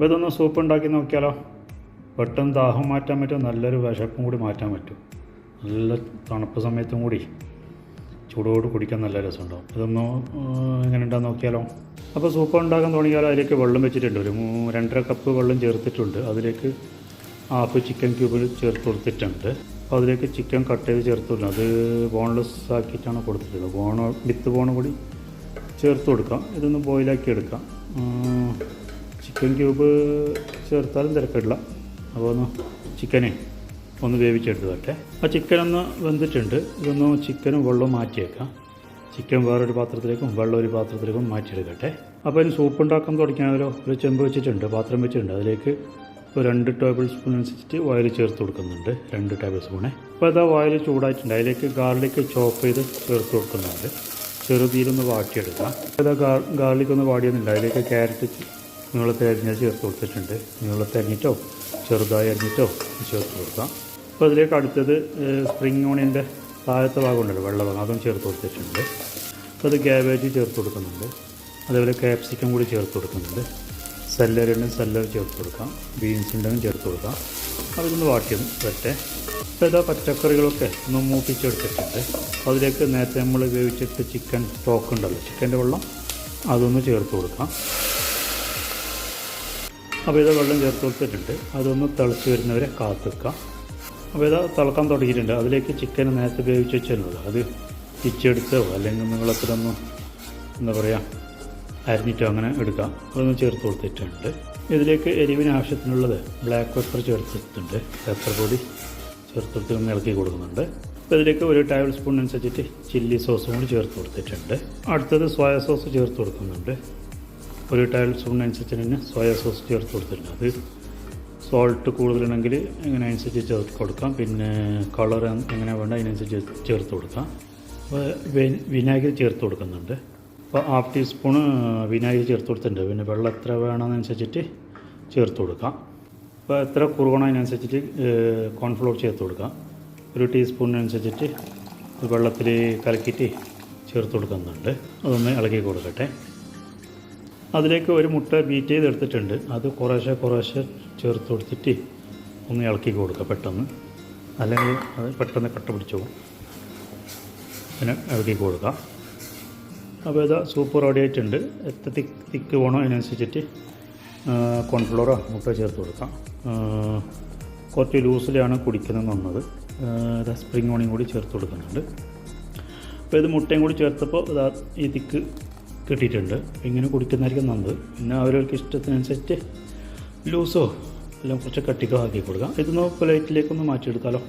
അപ്പോൾ ഇതൊന്ന് സൂപ്പ് ഉണ്ടാക്കി നോക്കിയാലോ? പെട്ടെന്ന് ദാഹം മാറ്റാൻ പറ്റും നല്ലൊരു വിശപ്പും കൂടി മാറ്റാൻ പറ്റും. നല്ല തണുപ്പ് സമയത്തും കൂടി ചൂടോട് കുടിക്കാൻ നല്ല രസമുണ്ടാവും. ഇതൊന്ന് എങ്ങനെ ഉണ്ടാകുന്ന നോക്കിയാലോ? അപ്പോൾ സൂപ്പ് ഉണ്ടാക്കാൻ തുടങ്ങിയാൽ അതിലേക്ക് വെള്ളം വെച്ചിട്ടുണ്ട്. ഒരു രണ്ടര കപ്പ് വെള്ളം ചേർത്തിട്ടുണ്ട്. അതിലേക്ക് ഹാഫ് ചിക്കൻ ക്യൂബ് ചേർത്ത് കൊടുത്തിട്ടുണ്ട്. അപ്പോൾ അതിലേക്ക് ചിക്കൻ കട്ട് ചെയ്ത് ചേർത്ത് അത് ബോൺലെസ് ആക്കിയിട്ടാണ് കൊടുത്തിട്ടുള്ളത്. ബോണോ വിത്ത് ബോൺ കൂടി ചേർത്ത് കൊടുക്കാം. ഇതൊന്ന് ബോയിലാക്കി എടുക്കാം. ചിക്കൻ ക്യൂബ് ചേർത്താലും തിരക്കില്ല അപ്പോൾ ഒന്ന് ചിക്കനെ ഒന്ന് വേവിച്ചെടുത്ത് തട്ടെ ആ ചിക്കൻ ഒന്ന് വെന്തിട്ടുണ്ട്. ഇതൊന്ന് ചിക്കനും വെള്ളവും മാറ്റിയേക്കാം. ചിക്കൻ വേറൊരു പാത്രത്തിലേക്കും വെള്ളം ഒരു പാത്രത്തിലേക്കും മാറ്റിയെടുക്കട്ടെ. അപ്പോൾ അതിന് സൂപ്പ് ഉണ്ടാക്കാൻ തുടങ്ങിയാലോ ഒരു ചെമ്പ് വെച്ചിട്ടുണ്ട് പാത്രം വെച്ചിട്ടുണ്ട്. അതിലേക്ക് ഒരു രണ്ട് ടേബിൾ സ്പൂൺ അനുസരിച്ചിട്ട് ഓയിൽ ചേർത്ത് കൊടുക്കുന്നുണ്ട്. രണ്ട് ടേബിൾ സ്പൂണേ അപ്പോൾ അതാ ഓയിൽ ചൂടായിട്ടുണ്ട്. അതിലേക്ക് ഗാർലിക് ചോപ്പ് ചെയ്ത് ചേർത്ത് കൊടുക്കുന്നുണ്ട്. ചെറുതീരൊന്ന് വാട്ടിയെടുക്കാം. അതാ ഗാർലിക് ഒന്ന് വാടിയൊന്നുമില്ല അതിലേക്ക് ക്യാരറ്റ് നീളത്തിൽ അരിഞ്ഞാൽ ചേർത്ത് കൊടുത്തിട്ടുണ്ട്. നീളത്തിൽ അരിഞ്ഞിട്ടോ ചെറുതായി അരിഞ്ഞിട്ടോ ചേർത്ത് കൊടുക്കാം. അപ്പോൾ അതിലേക്ക് അടുത്തത് സ്പ്രിംഗ് ഓണിയന്റെ താഴത്തെ ഭാഗമുണ്ടല്ലോ വെള്ള ഭാഗം അതും ചേർത്ത് കൊടുത്തിട്ടുണ്ട്. അപ്പോൾ അത് ക്യാബേജ് ചേർത്ത് കൊടുക്കുന്നുണ്ട്. അതേപോലെ ക്യാപ്സിക്കം കൂടി ചേർത്ത് കൊടുക്കുന്നുണ്ട്. സെല്ലറി ഉണ്ടെങ്കിൽ സെല്ലറി ചേർത്ത് കൊടുക്കാം. ബീൻസ് ഉണ്ടെങ്കിൽ ചേർത്ത് കൊടുക്കാം. അതൊന്ന് വാട്ടിയൊന്ന് വരട്ടെ. ഇപ്പോൾ ഇതാ പച്ചക്കറികളൊക്കെ ഒന്ന് മൂപ്പിച്ചെടുത്തിട്ടുണ്ട്. അതിലേക്ക് നേരത്തെ നമ്മൾ വേവിച്ചിട്ട് ചിക്കൻ സ്റ്റോക്ക് ഉണ്ടല്ലോ ചിക്കന്റെ വെള്ളം അതൊന്ന് ചേർത്ത് കൊടുക്കാം. അപ്പോൾ ഇത് വെള്ളം ചേർത്ത് കൊടുത്തിട്ടുണ്ട്. അതൊന്ന് തിളച്ച് വരുന്നവരെ കാത്തുക്കാം. അപ്പോൾ ഇത് തിളക്കാൻ തുടങ്ങിയിട്ടുണ്ട്. അതിലേക്ക് ചിക്കൻ നേരത്തെ വേവിച്ച് വെച്ചല്ലോ അത് പിച്ചെടുത്തോ അല്ലെങ്കിൽ നിങ്ങളത്തിലൊന്നും എന്താ പറയുക അരിഞ്ഞിട്ടോ അങ്ങനെ എടുക്കാം. അതൊന്ന് ചേർത്ത് കൊടുത്തിട്ടുണ്ട്. ഇതിലേക്ക് എരിവിന് ആവശ്യത്തിനുള്ളത് ബ്ലാക്ക് പെപ്പർ ചേർത്തിട്ടുണ്ട്. പെപ്പർ പൊടി ചേർത്ത് കൊടുത്ത് ഒന്ന് ഇളക്കി കൊടുക്കുന്നുണ്ട്. അപ്പോൾ ഇതിലേക്ക് ഒരു ടേബിൾ സ്പൂൺ അനുസരിച്ചിട്ട് ചില്ലി സോസും കൂടി ചേർത്ത് കൊടുത്തിട്ടുണ്ട്. അടുത്തത് സോയ സോസ് ചേർത്ത് കൊടുക്കുന്നുണ്ട്. ഒരു ടേബിൾ സ്പൂൺ അനുസരിച്ച് തന്നെ സോയ സോസ് ചേർത്ത് കൊടുത്തിട്ടുണ്ട് അത് സോൾട്ട് കൂടുതലുണ്ടെങ്കിൽ ഇങ്ങനെ അനുസരിച്ച് ചേർത്ത് കൊടുക്കാം. പിന്നെ കളർ എങ്ങനെ വേണ്ട അതിനനുസരിച്ച് ചേർത്ത് കൊടുക്കാം. വിനാഗിരി ചേർത്ത് കൊടുക്കുന്നുണ്ട്. അപ്പോൾ ഹാഫ് ടീസ്പൂണ് വിനാഗിരി ചേർത്ത് കൊടുത്തിട്ടുണ്ട്. പിന്നെ വെള്ളം എത്ര വേണമെന്നനുസരിച്ചിട്ട് ചേർത്ത് കൊടുക്കാം. അപ്പോൾ എത്ര കുറുകണം അതിനനുസരിച്ചിട്ട് കോൺഫ്ലോർ ചേർത്ത് കൊടുക്കാം. ഒരു ടീസ്പൂണിനനുസരിച്ചിട്ട് വെള്ളത്തിൽ കലക്കിയിട്ട് ചേർത്ത് കൊടുക്കുന്നുണ്ട്. അതൊന്ന് ഇളക്കി കൊടുക്കട്ടെ. അതിലേക്ക് ഒരു മുട്ട ബീറ്റ് ചെയ്ത് എടുത്തിട്ടുണ്ട് അത് കുറേശ്ശെ കുറേശ്ശെ ചേർത്ത് കൊടുത്തിട്ട് ഒന്ന് ഇളക്കി കൊടുക്കുക പെട്ടെന്ന്. അല്ലെങ്കിൽ അത് പെട്ടെന്ന് കട്ട പിടിച്ചു പോകും. പിന്നെ ഇളക്കി കൊടുക്കുക അപ്പോൾ ഇത് സൂപ്പർ റെഡി ആയിട്ടുണ്ട്. എത്ര തിക്ക് തിക്ക് വേണോ അതിനനുസരിച്ചിട്ട് കോൺഫ്ലോറോ മുട്ട ചേർത്ത് കൊടുക്കാം. കുറച്ച് ലൂസിലാണ് കുടിക്കുന്നത് വന്നത് ഇതാ സ്പ്രിംഗ് ഓണിയും കൂടി ചേർത്ത് കൊടുക്കുന്നുണ്ട്. അപ്പോൾ ഇത് മുട്ടയും കൂടി ചേർത്തപ്പോൾ ഇതാ ഈ തിക്ക് കിട്ടിയിട്ടുണ്ട്. ഇങ്ങനെ കുടിക്കുന്നതായിരിക്കും നല്ലത്. പിന്നെ അവരവർക്ക് ഇഷ്ടത്തിനനുസരിച്ച് ലൂസോ എല്ലാം കുറച്ച് കട്ടിക്കോ ആക്കി കൊടുക്കാം. ഇതൊന്ന് പ്ലേറ്റിലേക്കൊന്ന് മാറ്റിയെടുക്കാമല്ലോ